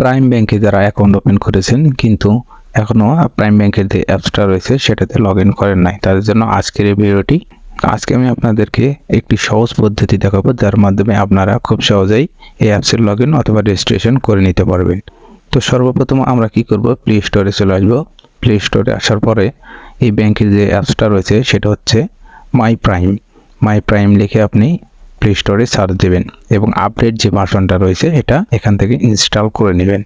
Prime ব্যাংকে যারা account open করেছেন, কিন্তু এখনও প্রাইম ব্যাংকের যে অ্যাপসটা রয়েছে, সেটাতে লগ ইন করেন নাই। তাদের জন্য আজকের এই ভিডিওটি, আজকে আমি আপনাদেরকে একটি সহজ পদ্ধতি দেখাবো, যার মাধ্যমে আপনারা খুব সহজেই এই অ্যাপসের লগ ইন অথবা রেজিস্ট্রেশন করে নিতে পারবেন। তো সর্বপ্রথম আমরা কি করব? প্লে স্টোরে চলে আসব। প্লে স্টোরে আসার পরে এই ব্যাংকের যে অ্যাপসটা রয়েছে, সেটা হচ্ছে মাই প্রাইম মাই প্রাইম লিখে আপনি প্লে স্টোরে সার্চ দেবেন এবং আপডেট যে ভার্সনটা রয়েছে, এটা এখান থেকে ইনস্টল করে নেবেন।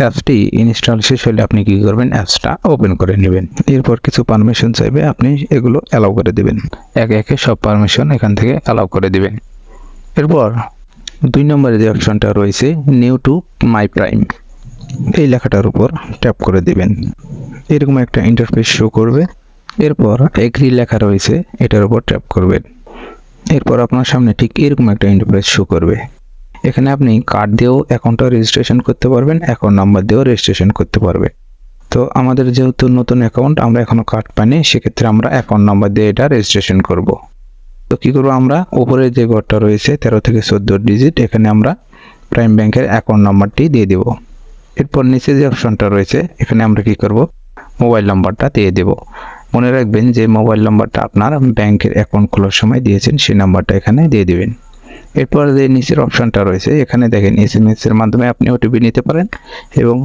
অ্যাপসটি ইনস্টল শেষ হলে আপনি কী করবেন? অ্যাপসটা ওপেন করে নেবেন। এরপর কিছু পারমিশন চাইবে, আপনি এগুলো অ্যালাউ করে দেবেন। একে একে সব পারমিশন এখান থেকে অ্যালাউ করে দেবেন। এরপর দুই নম্বরে যে অপশনটা রয়েছে নিউ টু মাই প্রাইম এই লেখাটার উপর ট্যাপ করে দেবেন। এরকম একটা ইন্টারফেস শো করবে। এরপর এগ্রি লেখা রয়েছে, এটার উপর ট্যাপ করবেন। এরপর আপনার সামনে ঠিক এরকম একটা ইন্টারফেস শো করবে। এখানে আপনি কার্ড দিয়েও অ্যাকাউন্টটা রেজিস্ট্রেশন করতে পারবেন অ্যাকাউন্ট নাম্বার দিয়েও রেজিস্ট্রেশন করতে পারবেন তো আমাদের যেহেতু নতুন অ্যাকাউন্ট আমরা এখনও কার্ড পাইনি, সেক্ষেত্রে আমরা অ্যাকাউন্ট নাম্বার দিয়ে এটা রেজিস্ট্রেশন করব। তো কী করব আমরা? উপরে যে ঘরটা রয়েছে, তেরো থেকে চোদ্দ ডিজিট এখানে আমরা প্রাইম ব্যাংকের অ্যাকাউন্ট নাম্বারটি দিয়ে দেব। এরপর নিচে যে অপশনটা রয়েছে, এখানে আমরা কি করব? মোবাইল নাম্বারটা দিয়ে দেব। মনে রাখবেন যে মোবাইল নাম্বারটা আপনার ব্যাংকের অ্যাকাউন্ট খোলার সময় দিয়েছেন, সেই নাম্বারটা এখানে দিয়ে দিবেন। এরপর যে নিচের অপশনটা রয়েছে, এখানে দেখেন এস এম এর মাধ্যমে আপনি ওটিপি নিতে পারেন এবং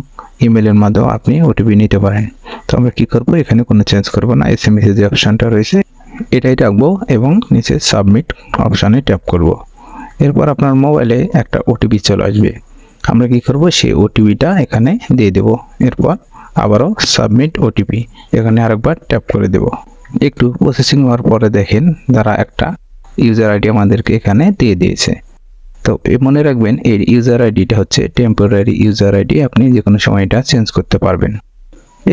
ইমেলের মাধ্যমে আপনি ওটিপি নিতে পারেন। তো আমরা কী করব? এখানে কোনো চেঞ্জ করব না। এস এম এর যে অপশানটা রয়েছে, এটাই রাখব এবং নিচে সাবমিট অপশানে ট্যাপ করব। এরপর আপনার মোবাইলে একটা ওটিপি চলে আসবে। আমরা কী করব? সেই ওটিপিটা এখানে দিয়ে দেব। এরপর আবারও সাবমিট ওটিপি এখানে আরেকবার ট্যাপ করে দেব। একটু প্রসেসিং হওয়ার পরে দেখেন তারা একটা ইউজার আইডি আমাদেরকে এখানে দিয়ে দিয়েছে। তো মনে রাখবেন, এর ইউজার আইডিটা হচ্ছে টেম্পোরারি ইউজার আইডি আপনি যে কোনো সময় এটা চেঞ্জ করতে পারবেন।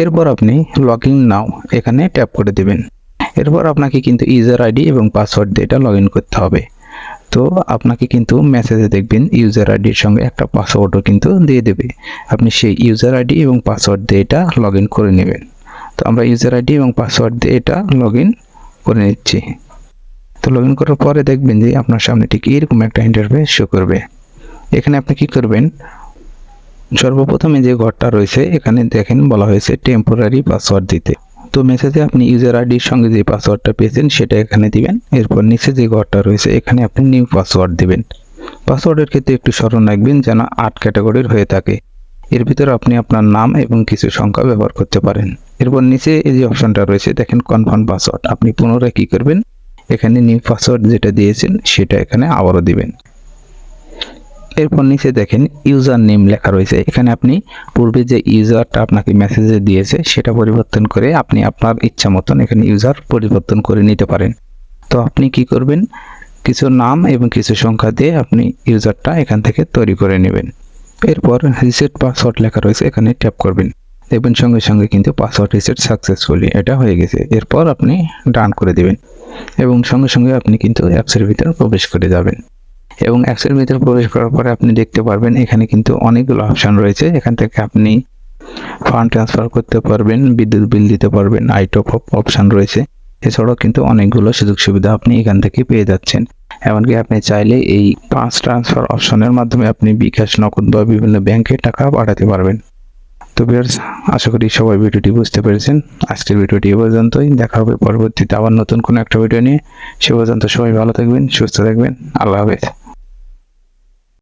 এরপর আপনি লগ ইন নাও এখানে ট্যাপ করে দেবেন। এরপর আপনাকে কিন্তু ইউজার আইডি এবং পাসওয়ার্ড দিয়ে এটা লগ ইন করতে হবে। তো আপনাকে কিন্তু মেসেজে দেখবেন ইউজার আইডির সঙ্গে একটা পাসওয়ার্ডও কিন্তু দিয়ে দেবে। আপনি সেই ইউজার আইডি এবং পাসওয়ার্ড দিয়ে এটা লগ করে নেবেন। তো আমরা ইউজার আইডি এবং পাসওয়ার্ড দিয়ে এটা লগ করে নিচ্ছি। তো লগ করার পরে দেখবেন যে আপনার সামনে ঠিক এরকম একটা ইন্টারফেস শো করবে। এখানে আপনি কি করবেন? সর্বপ্রথমে যে ঘরটা রয়েছে, এখানে দেখেন বলা হয়েছে টেম্পোরারি পাসওয়ার্ড দিতে। তো মেসেজে আপনি ইউজার আইডির সঙ্গে যে পাসওয়ার্ডটা পেয়েছেন সেটা এখানে দিবেন। এরপর নিচে যে ঘরটা রয়েছে, এখানে আপনি নিউ পাসওয়ার্ড দিবেন। পাসওয়ার্ডের ক্ষেত্রে একটু স্মরণ রাখবেন যেন আট ক্যাটাগরির হয়ে থাকে। এর ভিতরে আপনি আপনার নাম এবং কিছু সংখ্যা ব্যবহার করতে পারেন। এরপর নিচে এই যে অপশনটা রয়েছে, দেখেন কনফার্ম পাসওয়ার্ড আপনি পুনরায় কী করবেন? এখানে নিউ পাসওয়ার্ড যেটা দিয়েছেন, সেটা এখানে আবারও দিবেন। এরপর নিচে দেখেন ইউজার নেম লেখা রয়েছে। এখানে আপনি পূর্বে যে ইউজারটা আপনাকে মেসেজে দিয়েছে, সেটা পরিবর্তন করে আপনি আপনার ইচ্ছা মতন এখানে ইউজার পরিবর্তন করে নিতে পারেন। তো আপনি কি করবেন? কিছু নাম এবং কিছু সংখ্যা দিয়ে আপনি ইউজারটা এখান থেকে তৈরি করে নেবেন। এরপর রিসেট পাসওয়ার্ড লেখা রয়েছে, এখানে ট্যাপ করবেন। দেখবেন সঙ্গে সঙ্গে কিন্তু পাসওয়ার্ড রিসেট সাকসেসফুলি এটা হয়ে গেছে। এরপর আপনি ডান করে দেবেন এবং সঙ্গে সঙ্গে আপনি কিন্তু অ্যাপসের ভিতরে প্রবেশ করে যাবেন। এবং অ্যাপসের ভিতরে প্রবেশ করার পরে আপনি দেখতে পারবেন এখানে কিন্তু অনেকগুলো অপশান রয়েছে। এখান থেকে আপনি ফান্ড ট্রান্সফার করতে পারবেন, বিদ্যুৎ বিল দিতে পারবেন আইটপ অপশান রয়েছে। এছাড়াও কিন্তু অনেকগুলো সুযোগ সুবিধা আপনি এখান থেকে পেয়ে যাচ্ছেন। এমনকি আপনি চাইলে এই পাঁচ ট্রান্সফার অপশনের মাধ্যমে আপনি বিকাশ, নগদ বা বিভিন্ন ব্যাংকে টাকা পাঠাতে পারবেন। তো বিয়ার্স আশা করি সবাই ভিডিওটি বুঝতে পেরেছেন। আজকের ভিডিওটি এ পর্যন্তই। দেখা হবে পরবর্তীতে আবার নতুন কোনো একটা ভিডিও নিয়ে। সে পর্যন্ত সবাই ভালো থাকবেন, সুস্থ থাকবেন। আল্লাহ হাফেজ।